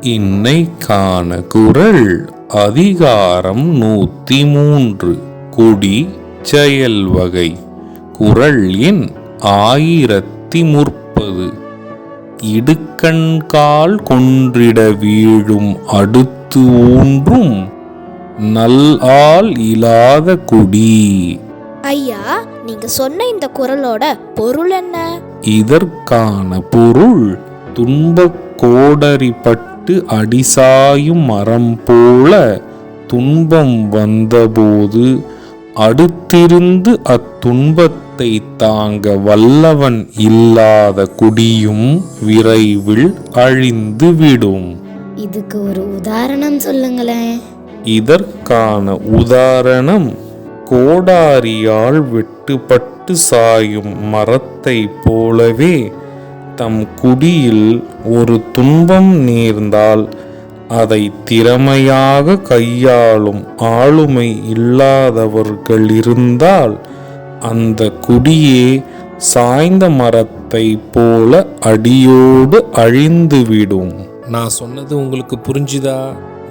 இன்னைக்கான குரல் அதிகாரம் நூத்தி மூன்று குடி செயல் வகை. குரல் எண் ஆயிரத்தி முற்பது இடுக்கண்கால் கொன்றிட வீழும் அடுத்து ஊன்றும் நல் ஆள் இலாத குடி. ஐயா நீங்க சொன்ன இந்த குரலோட பொருள் என்ன? இதற்கான பொருள் துன்பக் கோடரிப்பட்டு அடிசாயும் மரம் போல துன்பம் வந்தபோது அடுத்திருந்து அத்துன்பத்தை தாங்க வல்லவன் இல்லாத குடியும் விரைவில் அழிந்துவிடும் இதுக்கு ஒரு உதாரணம் சொல்லுங்களேன். இதற்கான உதாரணம் கோடாரியால் வெட்டுப்பட்டு சாயும் மரத்தைப் போலவே தம் குடியில் ஒரு துன்பம் நேர்ந்தால் அதை திறமையாக கையாளும் ஆளுமை இல்லாதவர்கள் இருந்தால் அந்த குடியே சாய்ந்த மரத்தை போல அடியோடு அழிந்துவிடும். நான் சொன்னது உங்களுக்கு புரிஞ்சுதா?